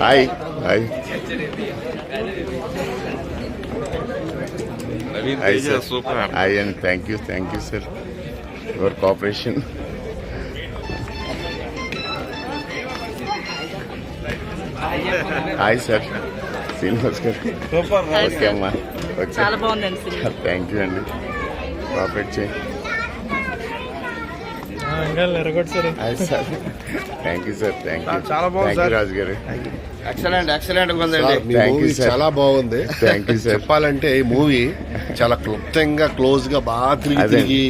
Hi hi hi sir super hi అండి thank you thank you sir your cooperation hi sir Srinivas గారు okay అమ్మా okay బాగుందండి thank you అండి. Cooperate చేయండి thank you sir. Thank you చాలా బాగుంది thank you sir. రాజు గారు excellent excellent movie. చాలా బాగుంది. You, sir. చెప్పాలంటే ఈ మూవీ చాలా క్లుప్తంగా క్లోజ్గా బాగా తిరిగి. తిరిగి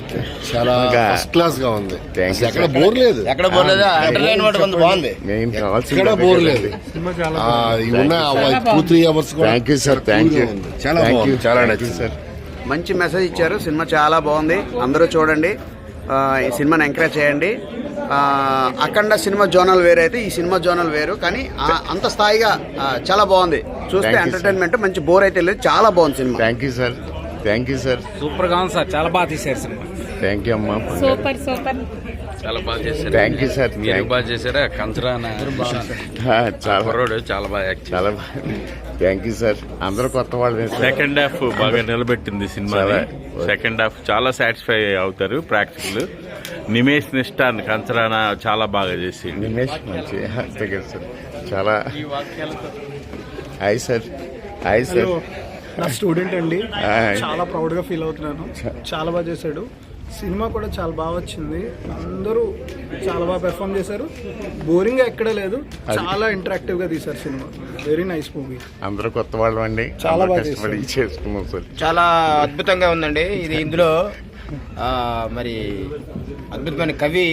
చాలా ఫస్ట్ క్లాస్గా ఉంది. ఎక్కడ. బోర్ లేదు. ఎక్కడ ఎంటర్టైన్మెంట్ కొంత బాగుంది. ఎక్కడ బోర్. లేదు. ఉన్న two three hours thank you sir thank you చాలా థ్యాంక్ యూ బాగుంది చాలా థ్యాంక్ యూ నచ్చింది సార్ మంచి మెసేజ్ ఇచ్చారు. సినిమా చాలా బాగుంది. అందరూ చూడండి. ఈ సినిమాని ఎంకరేజ్ చేయండి. ఆ, అఖండ సినిమా జోనల్ వేరు అయితే ఈ సినిమా జోనల్ వేరు. కానీ ఆ, అంత స్థాయిగా చాలా బాగుంది. చూస్తే. ఎంటర్టైన్మెంట్ మంచి బోర్ అయితే లేదు. చాలా బాగుంది cinema. Thank you sir thank you sir సూపర్గా ఉంది సార్ చాలా బాగా తీశారు సినిమా. థ్యాంక్ యూ అమ్మా. Super super. చాలా బాగా చేశారు. థ్యాంక్ యూ సార్ మీరు బాగా చేశారా? కంచరాన చాలా కుర్రోడు చాలా బాగా చాలా థ్యాంక్ యూ సార్ అందరూ కొత్త వాళ్ళు సెకండ్ హాఫ్ బాగా నిలబెట్టింది సినిమా. సెకండ్ హాఫ్ చాలా సాటిస్ఫై అవుతారు ప్రేక్షకులు నిమేష్ నిష్ఠాన్ కంచరాన చాలా బాగా చేసి నిమేష్ మంచి. సార్ చాలా. హాయ్ సార్ హాయ్ సార్ నా స్టూడెంట్ అండి. చాలా ప్రౌడ్గా ఫీల్ అవుతున్నాను. చాలా బాగా చేశాడు. సినిమా కూడా చాలా బాగా వచ్చింది. అందరూ చాలా బాగా పెర్ఫామ్ చేశారు. బోరింగ్గా ఎక్కడ లేదు. చాలా ఇంటరాక్టివ్గా తీశారు సినిమా. వెరీ నైస్ మూవీ అందరూ కొత్త వాళ్ళు అండి. చాలా బాగా చేసుకున్నాం సార్ చాలా అద్భుతంగా ఉందండి. ఇది ఇందులో ఆ, మరి అద్భుతమైన కవి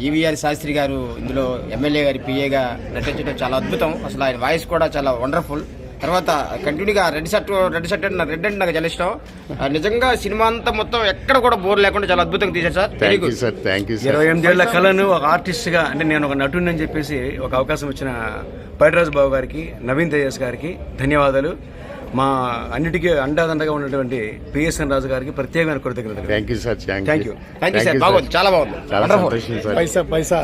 ఈవీఆర్ శాస్త్రి గారు ఇందులో ఎమ్మెల్యే గారి పిఏగా నటించడం చాలా అద్భుతం. అసలు ఆయన వాయిస్ కూడా చాలా వండర్ఫుల్ తర్వాత కంటిన్యూగా రెడ్ షర్ట్ రెడ్ షర్ట్ అంటే రెడ్ అంటే నాకు చాలా ఇష్టం. ఆ, నిజంగా సినిమా అంతా మొత్తం ఎక్కడ కూడా బోర్ లేకుండా చాలా అద్భుతంగా తీశారు sir. Very thank you good sir thank you ఇరవై ఎనిమిదేళ్ళ కళను ఒక ఆర్టిస్ట్గా అంటే నేను ఒక నటుడిని అని చెప్పేసి ఒక అవకాశం ఇచ్చిన పైటరాజు బాబు గారికి నవీన్ తేజస్ గారికి ధన్యవాదాలు. మా అన్నిటికీ అండాదండగా ఉన్నటువంటి పిఎస్ఎన్ రాజు గారికి ప్రత్యేకమైన కృతజ్ఞతలు. Thank you sir thank you thank you sir బాగుంది. చాలా బాగుంది. చాలా వండర్ఫుల్ సంతోషం సార్ పైసా పైసా.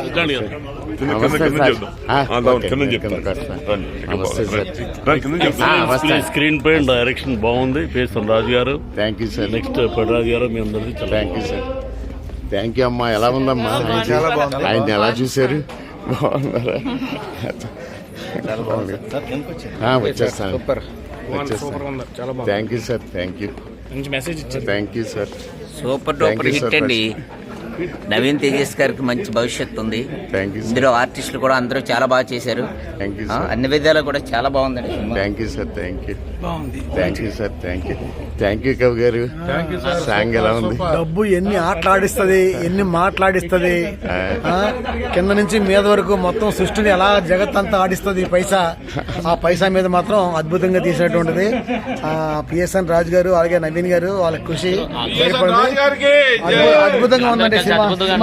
నమస్తే సార్ ఆ, ఓకే, కింద నేను చెప్తాను. కిందకి వస్తాను. నమస్తే సార్ ఆ, వస్తాను. స్క్రీన్ పై డైరెక్షన్ బాగుంది. పేసం రాజు గారు. Thank you sir next Pedaraju గారు మీ అందరికీ thank you sir thank you అమ్మా. ఎలా ఉందమ్మా? ఆయన ఎలా చూశారు? బాగున్నారా? వచ్చేస్తాను. వచ్చేస్తాను thank you sir thank you మంచి మెసేజ్ ఇచ్చారు. Thank you sir super Thank duper you, hit sir. అండి. నవీన్ తేజస్ గారికి మంచి భవిష్యత్తు ఉంది. థ్యాంక్ యూ సార్ ఇందులో ఆర్టిస్టులు కూడా అందరూ చాలా బాగా చేశారు. అన్ని విధాలు కూడా చాలా బాగుందండి cinema. Thank you sir thank you thank you sir thank you thank you కవి గారు. సాంగ్ ఎలా ఉంది? డబ్బు ఎన్ని ఆటలాడిస్తుంది ఎన్ని మాట్లాడిస్తుంది కింద నుంచి మీద వరకు మొత్తం సృష్టిని ఎలా జగత్ అంతా ఆడిస్తుంది ఈ పైసా? ఆ పైసా మీద మాత్రం అద్భుతంగా తీసినటువంటిది. ఆ పిఎస్ఎన్ రాజు గారు అలాగే నవీన్ గారు వాళ్ళ కృషి అద్భుతంగా ఉందండి చాలా సంతోషం.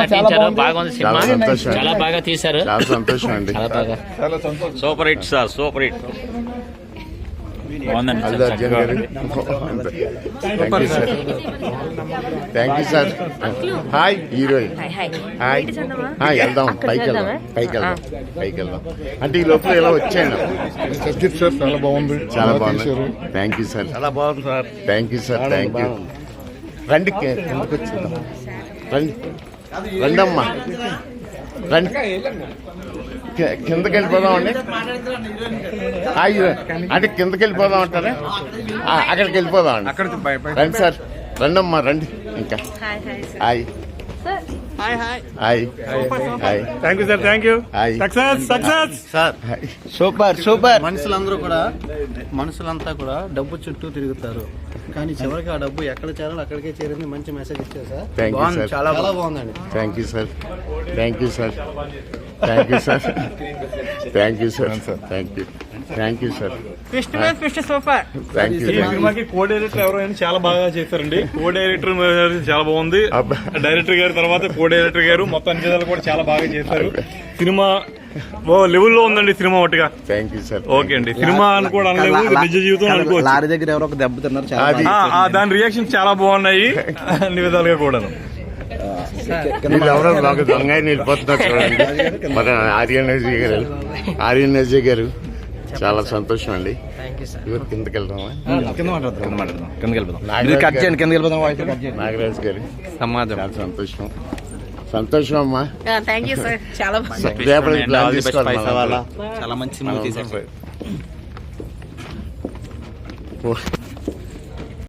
చాలా బాగా తీశారు. చాలా సంతోషం అండి. Super hit sir super hit Allu Arjun గారు. Thank you sir thank you sir hi heroine hi ఆ, వెళ్దాం. పైకి వెళ్దాం. పైకి వెళ్దాం. పైకి వెళ్దాం. అంటే ఈ లోపల ఇలా వచ్చాను? సబ్జెక్ట్ సార్ చాలా బాగుంది. చాలా బాగుంది. థ్యాంక్ యూ సార్ చాలా బాగుంది sir thank you sir thank you రండి కిందకి వచ్చేద్దాం రండి. రండి. అమ్మా రండి. కిందకి వెళ్ళిపోదాం అండి. అంటే కిందకి వెళ్ళిపోదాం అంటారా? అక్కడికి వెళ్ళిపోదాం అండి. రండి సార్. రండి అమ్మా రండి. ఇంకా. Hi hi hi. Sir hi. Hi. Thank you sir thank you hi. Success success hi. Super super. మనుషులందరూ కూడా మనుషులంతా కూడా డబ్బు చుట్టూ తిరుగుతారు. కానీ చివరికి ఆ డబ్బు ఎక్కడ చేరాలో అక్కడికే చేరింది మంచి మెసేజ్ ఇచ్చారు సార్. థ్యాంక్ యూ సార్ చాలా బాగుందండి. Thank you sir thank you sir thank you sir thank you sir thank you thank you sir thank you ఈ సినిమాకి కో డైరెక్టర్ ఎవరైనా చాలా బాగా చేశారండి. కో డైరెక్టర్ చాలా బాగుంది. డైరెక్టర్ గారి తర్వాత కో డైరెక్టర్ గారు మొత్తం అన్ని కూడా చాలా బాగా చేశారు. సినిమా ఓ లెవెల్లో ఉందండి సినిమా ఒకటిగా థ్యాంక్ యూ సార్ ఓకే అండి. సినిమా అని కూడా అనలేము ఇది నిజ జీవితం అనుకోవచ్చు. లారీ దగ్గర ఎవరో ఒక ఆ, ఆ, దాని రియాక్షన్ చాలా బాగున్నాయి. అన్ని విధాలుగా కూడాను. ఎవరో నాకు దొంగ వెళ్ళిపోతున్నారు చూడండి. మన ఆర్యన్ అజయ్ గారు. ఆర్యన్ అజయ్ గారు. చాలా సంతోషం అండి. కిందకి వెళ్దామా? నాగరాజ్ గారు- నాగరాజ్ గారు. సమాజం. చాలా సంతోషం. సంతోషం అమ్మా. థ్యాంక్ యూ సార్ చాలా మంచి